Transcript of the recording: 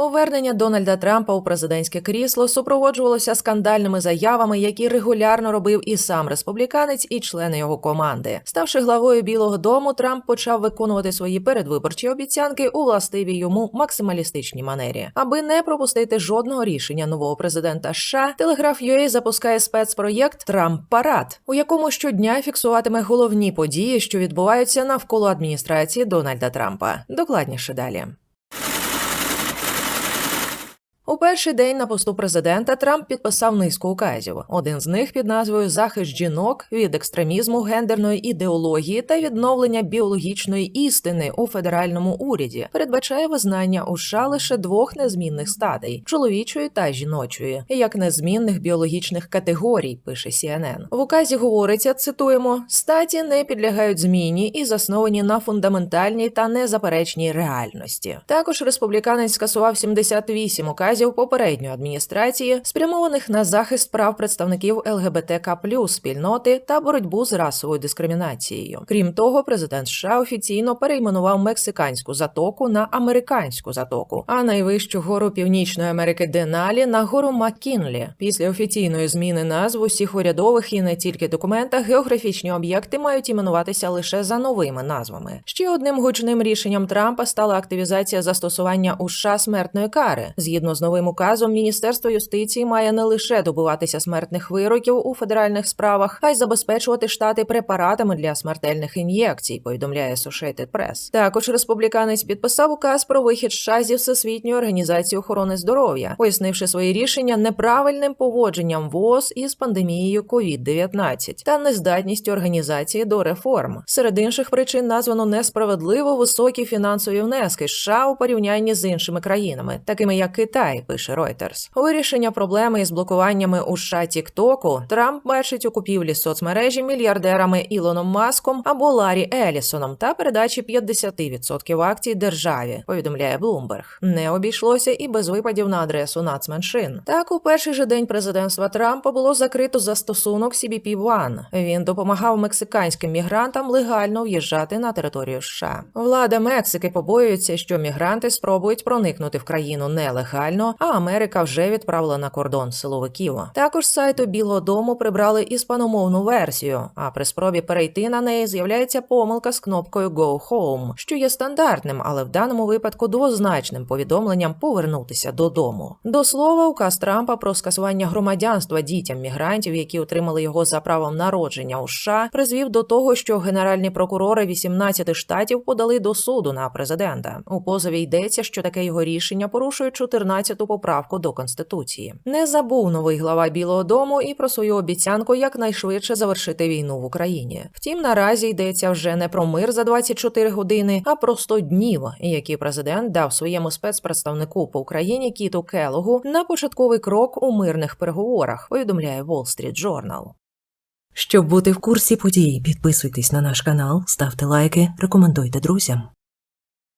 Повернення Дональда Трампа у президентське крісло супроводжувалося скандальними заявами, які регулярно робив і сам республіканець, і члени його команди. Ставши главою Білого Дому, Трамп почав виконувати свої передвиборчі обіцянки у властивій йому максималістичній манері, аби не пропустити жодного рішення нового президента США. Телеграф UA запускає спецпроєкт Трамп Парад, у якому щодня фіксуватиме головні події, що відбуваються навколо адміністрації Дональда Трампа. Докладніше далі. У перший день на посту президента Трамп підписав низку указів. Один з них під назвою Захист жінок від екстремізму гендерної ідеології та відновлення біологічної істини у федеральному уряді передбачає визнання у США лише двох незмінних статей чоловічої та жіночої, як незмінних біологічних категорій. Пише CNN. В указі говориться: цитуємо: статі не підлягають зміні і засновані на фундаментальній та незаперечній реальності. Також республіканець скасував 78 указів попередньої адміністрації, спрямованих на захист прав представників ЛГБТК спільноти та боротьбу з расовою дискримінацією. Крім того, президент США офіційно перейменував мексиканську затоку на американську затоку, а найвищу гору Північної Америки Деналі на гору Маккінлі. Після офіційної зміни назв усіх урядових і не тільки документах географічні об'єкти мають іменуватися лише за новими назвами. Ще одним гучним рішенням Трампа стала активізація застосування у США смертної кари. Згідно з новим указом, Міністерство юстиції має не лише добиватися смертних вироків у федеральних справах, а й забезпечувати штати препаратами для смертельних ін'єкцій. Повідомляє Associated Press. Також республіканець підписав указ про вихід США зі Всесвітньої організації охорони здоров'я, пояснивши свої рішення неправильним поводженням ВОЗ із пандемією COVID-19 та нездатністю організації до реформ. Серед інших причин названо несправедливо високі фінансові внески США у порівнянні з іншими країнами, такими як Китай, пише Reuters. Вирішення проблеми із блокуваннями у США Тіктоку Трамп бачить у купівлі соцмережі мільярдерами Ілоном Маском або Ларі Елісоном та передачі 50% акцій державі. Повідомляє Bloomberg. Не обійшлося і без випадів на адресу нацменшин. Так, у перший же день президентства Трампа було закрито застосунок CBP One. Він допомагав мексиканським мігрантам легально в'їжджати на територію США. Влада Мексики побоюється, що мігранти спробують проникнути в країну нелегально, а Америка вже відправила на кордон силовиків. Також з сайту Білого Дому прибрали іспаномовну версію. А при спробі перейти на неї з'являється помилка з кнопкою Go Home, що є стандартним, але в даному випадку двозначним повідомленням повернутися додому. До слова, указ Трампа про скасування громадянства дітям мігрантів, які отримали його за правом народження у США, призвів до того, що генеральні прокурори 18 штатів подали до суду на президента. У позові йдеться, що таке його рішення порушує 14-ту поправку до конституції. Не забув новий глава Білого Дому і про свою обіцянку якнайшвидше завершити війну в Україні. Втім, наразі йдеться вже не про мир за 24 години, а про 100 днів, які президент дав своєму спецпредставнику по Україні Кіту Келогу на початковий крок у мирних переговорах. Повідомляє Wall Street Journal. Щоб бути в курсі подій, підписуйтесь на наш канал, ставте лайки, рекомендуйте друзям.